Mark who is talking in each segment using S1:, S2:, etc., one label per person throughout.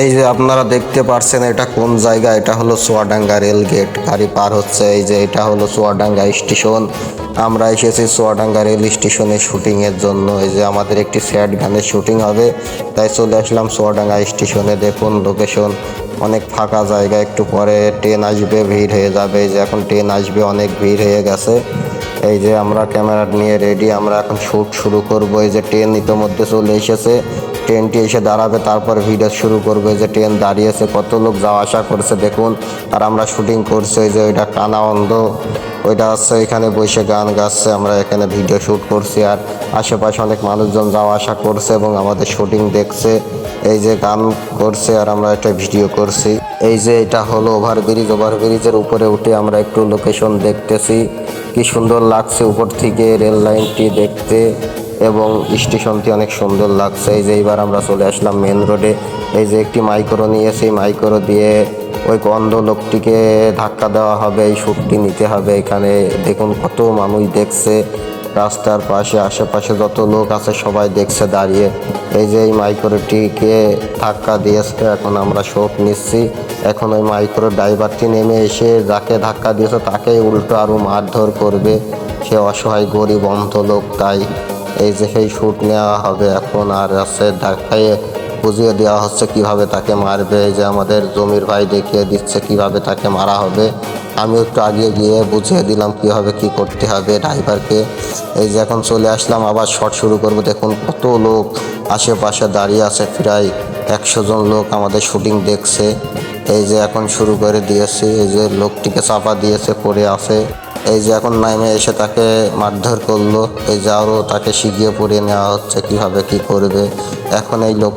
S1: এই যে আপনারা দেখতে পারছেন এটা কোন জায়গা? এটা হলো সোয়াডাঙ্গা রেল গেট। গাড়ি পার হচ্ছে। এই যে এটা হলো সোয়াডাঙ্গা স্টেশন। আমরা এসেছি সোয়াডাঙ্গা রেল স্টেশনে শুটিং এর জন্য। এই যে আমাদের একটি স্যাড গানের শুটিং হবে। তাই চলে আসলাম সোয়াডাঙ্গা স্টেশনে। দেখুন লোকেশন। অনেক ফাঁকা জায়গা। একটু পরে ট্রেন আসবে, ভিড় হয়ে যাবে। এই যে এখন ট্রেন আসবে, অনেক ভিড় হয়ে গেছে। এই যে আমরা ক্যামেরা নিয়ে রেডি আমরা এখন শ্যুট শুরু করব। এই যে ট্রেন ইতোমধ্যে চলে এসেছে। ট্রেনটি এসে দাঁড়াবে, তারপর ভিডিও শুরু করবে যে ট্রেন দাঁড়িয়েছে, কত লোক যাওয়া আসা করছে, দেখুন। আর আমরা শুটিং করছি এই যে ওইটা কানা অন্ধ, ওইটা আছে এখানে বসে গান গাচ্ছে, আমরা এখানে ভিডিও শ্যুট করছি। আর আশেপাশে অনেক মানুষজন যাওয়া আসা করছে এবং আমাদের শুটিং দেখছে, এই যে গান করছে আর আমরা একটা ভিডিও করছি। এই যে এটা হলো ওভারব্রিজ, ওভারব্রিজের উপরে উঠে আমরা একটু লোকেশন দেখতেছি। কি সুন্দর লাগছে উপর থেকে রেল লাইনটি দেখতে। এবং স্টেশনটি অনেক সুন্দর লাগছে। এই যে এইবার আমরা চলে আসলাম মেন রোডে এই যে একটি মাইক্রো নিয়েছি মাইক্রো দিয়ে ওই অন্ধ লোকটিকে ধাক্কা দেওয়া হবে, এই শ্যুটটি নিতে হবে। এখানে দেখুন কত মানুষ দেখছে। রাস্তার পাশে, আশেপাশে যত লোক আছে সবাই দেখছে দাঁড়িয়ে। এই যে এই মাইক্রোটিকে ধাক্কা দিয়েছে, এখন আমরা শোক নিচ্ছি। এখন ওই মাইক্রো ড্রাইভারটি নেমে এসে যাকে ধাক্কা দিয়েছে তাকেই উল্টো আরও মারধর করবে। সে অসহায়, গরিব, অন্ধ লোক, তাই এই যে সেই শ্যুট নেওয়া হবে এখন আর আছে ধাক্কায় বুঝিয়ে দেওয়া হচ্ছে কীভাবে তাকে মারবে। এই যে আমাদের জমির ভাই দেখিয়ে দিচ্ছে কীভাবে তাকে মারা হবে। আমি একটু আগে গিয়ে বুঝিয়ে দিলাম কীভাবে কি করতে হবে ড্রাইভারকে। এই যে এখন চলে আসলাম, আবার শট শুরু করব। দেখুন কত লোক আশেপাশে দাঁড়িয়ে আছে, প্রায় একশো জন লোক আমাদের শুটিং দেখছে। এই যে এখন শুরু করে দিয়েছে, এই যে লোকটিকে চাপা দিয়েছে, পড়ে আছে। এই যে এখন নামে এসে তাকে মারধর করল। এই যে আরও তাকে শিখিয়ে পড়িয়ে নেওয়া হচ্ছে কীভাবে কি করবে। এখন এই লোক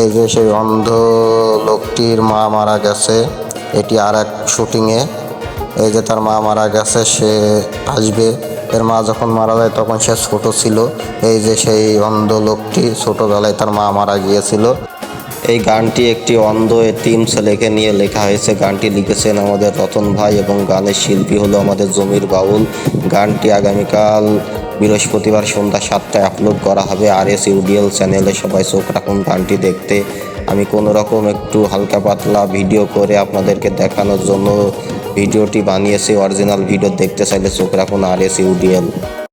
S1: এই যে সেই অন্ধ লোকটির মা মারা গেছে। এটি আর এক শুটিংয়ে এই যে তার মা মারা গেছে, সে আসবে। এর মা যখন মারা যায় তখন সে ছোট ছিল। এই যে সেই অন্ধ লোকটি ছোটোবেলায় তার মা মারা গিয়েছিল। এই গানটি একটি অন্ধ এতিম ছেলেকে নিয়ে লেখা হয়েছে। গানটি লিখেছেন আমাদের রতন ভাই এবং গানের শিল্পী হলো আমাদের জমির বাউল। গানটি আগামীকাল বৃহস্পতিবার সন্ধ্যা সাতটায় আপলোড করা হবে আর এস ইউডিএল চ্যানেলে। সবাই চোখ রাখুন গানটি দেখতে। আমি কোনো রকম একটু হালকা পাতলা ভিডিও করে আপনাদেরকে দেখানোর জন্য ভিডিওটি বানিয়েছি। অরিজিনাল ভিডিও দেখতে চাইলে চোখ রাখুন আর এস ইউডিএল।